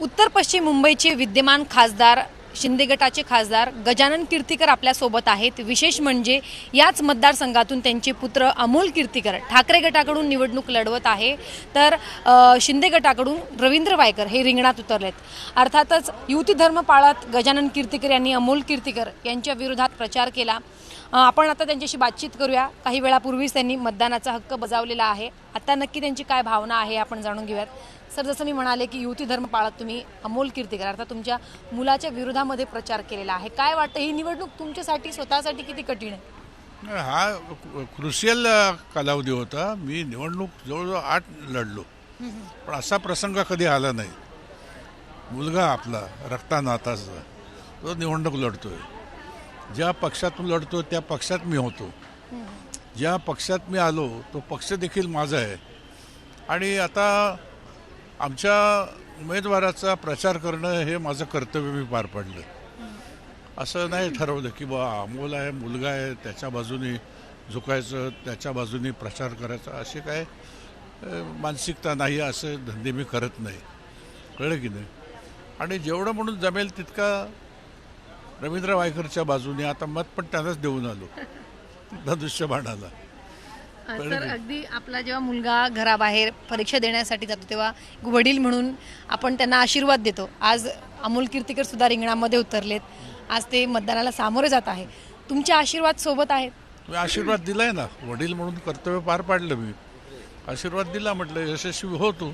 उत्तर पश्चिम मुंबईचे विद्यमान खासदार शिंदे गटाचे खासदार गजानन कीर्तीकर आपल्यासोबत आहेत. विशेष म्हणजे याच मतदारसंघातून त्यांचे पुत्र अमोल कीर्तीकर ठाकरे गटाकडून निवडणूक लढवत आहे. तर शिंदे गटाकडून रवींद्र वायकर हे रिंगणात उतरलेत. अर्थातच युती धर्म पाळत गजानन कीर्तीकर यांनी अमोल कीर्तीकर यांच्या विरोधात प्रचार केला. आपण आता त्यांच्याशी बातचीत करूया. काही वेळापूर्वीच त्यांनी मतदानाचा हक्क बजावलेला आहे. आता नक्की त्यांची काय भावना आहे आपण जाणून घेऊयात. सर जसं मी म्हणाले की युती धर्म पाळत तुम्ही अमोल कीर्तीकर अर्थात तुमच्या मुलाच्या विरोधामध्ये प्रचार केलेला आहे. काय वाटतं? ही निवडणूक तुमच्यासाठी स्वतःसाठी किती कठीण आहे? हा क्रुशियल कालावधी होता. मी निवडणूक जवळजवळ आठ लढलो. पण असा प्रसंग कधी आला नाही. मुलगा आपला रक्तानाथाचा तो निवडणूक लढतोय. ज्या पक्षातून लढतो त्या पक्षात मी होतो. ज्या पक्षात मी आलो तो पक्ष देखील माझा आहे. आणि आता आमच्या उमेदवाराचा प्रचार करणं हे माझं कर्तव्य मी पार पाडलं. असं नाही ठरवलं की बा अमोल आहे मुलगा आहे त्याच्या बाजूने झुकायचं त्याच्या बाजूने प्रचार करायचा असे काय मानसिकता नाही असे धंदे मी करत नाही. कळलं की नाही? आणि जेवढं म्हणून जमेल तितका रवींद्र वायकरच्या बाजूने आता मत पण त्यांनाच देऊन आलो. धनुष्यबाणाला सर अगदी आपला जेव्हा मुलगा घराबाहेर परीक्षा देण्यासाठी जातो तेव्हा वडील म्हणून आपण त्यांना आशीर्वाद देतो. आज अमोल कीर्तीकर सुद्धा रिंगणामध्ये उतरलेत. आज ते मतदानाला सामोरे जात आहे तुमचे आशीर्वाद सोबत आहेत. तुम्ही आशीर्वाद दिलाय ना? वडील म्हणून कर्तव्य पार पाडलं मी. आशीर्वाद दिला म्हटलं यशस्वी हो तू.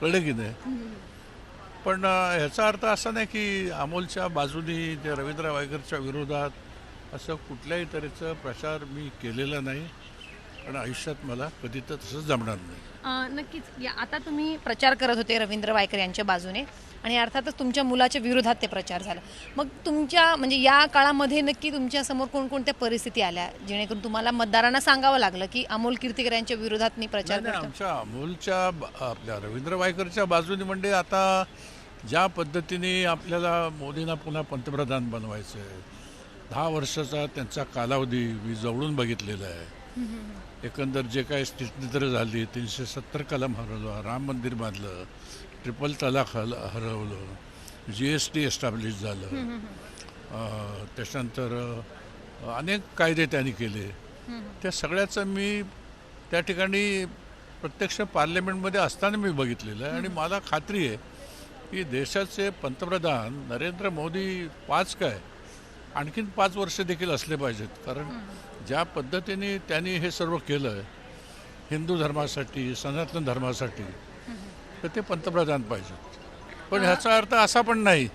कळलं की नाही? पण ह्याचा अर्थ असा नाही की अमोलच्या बाजूनी त्या रवींद्र वायकरच्या विरोधात असं कुठल्याही तऱ्हेचं प्रचार मी केलेला नाही. आणि आयुष्यात मला कधी तर तसं जमणार नाही. नक्कीच. या आता तुम्ही प्रचार करत होते रवींद्र वायकर यांच्या बाजूने आणि अर्थातच तुमच्या मुलाच्या विरोधात ते प्रचार झाला. मग तुमच्या म्हणजे या काळामध्ये नक्की तुमच्यासमोर कोणकोणत्या परिस्थिती आल्या जेणेकरून तुम्हाला मतदारांना सांगावं लागलं की अमोल कीर्तीकर यांच्या विरोधात मी प्रचार नाही, नाही, करतो आमच्या अमोलच्या ब- आपल्या रवींद्र वायकरच्या बाजूने म्हणजे आता ज्या पद्धतीने आपल्याला मोदींना पुन्हा पंतप्रधान बनवायचं आहे दहा वर्षाचा त्यांचा कालावधी मी जवळून बघितलेला आहे. एकंदर जे काही स्थिती झाली तीनशे सत्तर कलम हरवलं राम मंदिर बांधलं ट्रिपल तलाक हल हरवलं जी एस टी एस्टॅब्लिश झालं. त्याच्यानंतर अनेक कायदे त्यांनी केले. त्या सगळ्याचं मी त्या ठिकाणी प्रत्यक्ष पार्लमेंटमध्ये असताना मी बघितलेलं आहे. आणि मला खात्री आहे की देशाचे पंतप्रधान नरेंद्र मोदी पाच काय? आणखीन पाच वर्ष देखील असले पाहिजेत. कारण ज्या पद्धतीने त्यांनी हे सर्व केलं आहे हिंदू धर्मासाठी सनातन धर्मासाठी तर ते पंतप्रधान पाहिजेत. पण ह्याचा अर्थ असा पण नाही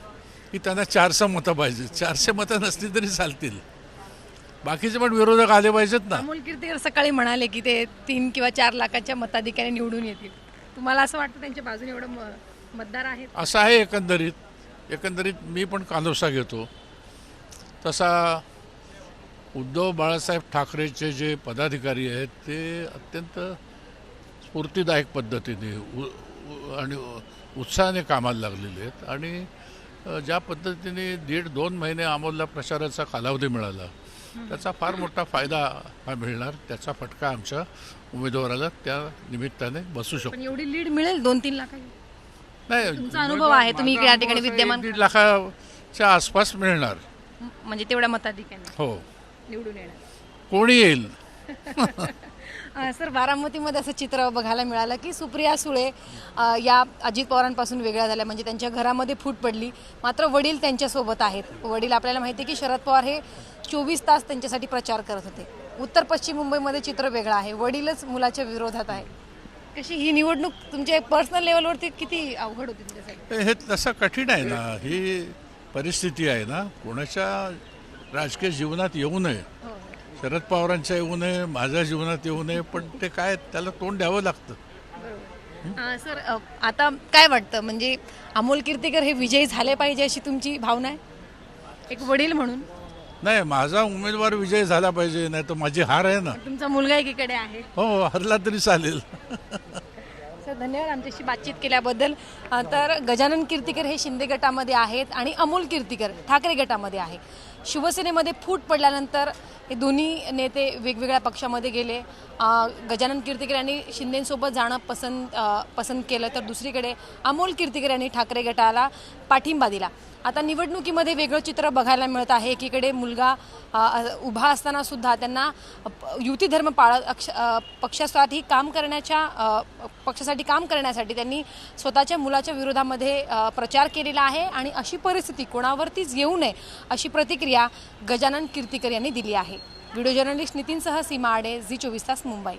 की त्यांना चारशे मतं पाहिजेत. चारशे मतं नसली तरी चालतील. बाकीचे पण विरोधक आले पाहिजेत ना. अमोल कीर्तीकर सकाळी म्हणाले की ते तीन किंवा चार लाखाच्या मताधिकाने निवडून येतील. तुम्हाला असं वाटतं त्यांच्या बाजूने एवढं मतदार आहेत? असं आहे एकंदरीत. एकंदरीत मी पण कानोसा घेतो. तसा उद्धव बाळासाहेब ठाकरेचे जे पदाधिकारी आहेत ते अत्यंत स्फूर्तिदायक पद्धतीने आणि उत्साहाने कामाला लागलेले आहेत. आणि ज्या पद्धतीने दीड दोन महिने अमोलला प्रचाराचा कालावधी मिळाला त्याचा फार मोठा फायदा हा मिळणार त्याचा फटका आमच्या उमेदवाराला त्या निमित्ताने बसू शकतो. एवढी लीड मिळेल दोन तीन लाखाची? नाही तुमचा अनुभव आहे, तुम्ही या ठिकाणी विद्यमान दीड लाखाच्या आसपास मिळणार. म्हणजे तेवढ्या मताधिकाने हो. निवडून येणार. कोणी येईल? अ, सर बारामतीमध्ये असं चित्र बघायला मिळालं की सुप्रिया सुळे अ, या अजित पवारांपासून वेगळ्या झाल्या. म्हणजे त्यांच्या घरामध्ये फूट पडली. मात्र वडील त्यांच्यासोबत आहेत. वडील आपल्याला माहिती आहे की शरद पवार हे चोवीस तास त्यांच्यासाठी प्रचार करत होते. उत्तर पश्चिम मुंबईमध्ये चित्र वेगळं आहे. वडीलच मुलाच्या विरोधात आहे. कशी ही निवडणूक तुमच्या पर्सनल लेवलवरती किती अवघड होती तुमच्यासाठी? हे तसं कठीण आहे ना. ही परिस्थिती आहे ना. कोणाच्या राजकीय जीवनात येऊ नये. शरद पवारांच्या येऊ नये माझ्या जीवनात येऊ नये पण ते काय त्याला तोंड द्यावं लागतं. सर अ, आता काय वाटतं? म्हणजे अमोल कीर्तीकर हे विजयी झाले पाहिजे अशी तुमची भावना आहे? एक वडील म्हणून. नाही माझा उमेदवार विजय झाला पाहिजे नाही तर माझी हार आहे ना. तुमचा मुलगा एकीकडे आहे. हो हरला तरी चालेल. सर धन्यवाद आमच्याशी बातचीत केल्याबद्दल. अ, तर गजानन कीर्तीकर हे शिंदे गटामध्ये आहेत आणि अमोल कीर्तीकर ठाकरे गटामध्ये आहे शिवसेनेमध्ये फूट पडल्यानंतर हे दोन्ही नेते वेगवेगळ्या पक्षामध्ये गेले. गजानन कीर्तीकर यांनी शिंदेसोबत जाणं पसंत पसंत केलं. तर दुसरीकडे अमोल कीर्तीकर यांनी ठाकरे गटाला पाठिंबा दिला. आता निवडणुकीमध्ये वेगळं चित्र बघायला मिळत आहे. एकीकडे मुलगा उभा असताना सुद्धा त्यांना युती धर्म पाळत अक्ष पक्षासाठी काम करण्याच्या पक्षासाठी काम करण्यासाठी त्यांनी स्वतःच्या मुलाच्या विरोधामध्ये प्रचार केलेला आहे. आणि अशी परिस्थिती कोणावरतीच येऊ नये अशी प्रतिक्रिया प्रतिक्रिया गजानन कीर्तीकर यांनी दिली आहे. व्हिडिओ जर्नलिस्ट नितीनसह सीमा आडे झी चोवीस तास मुंबई.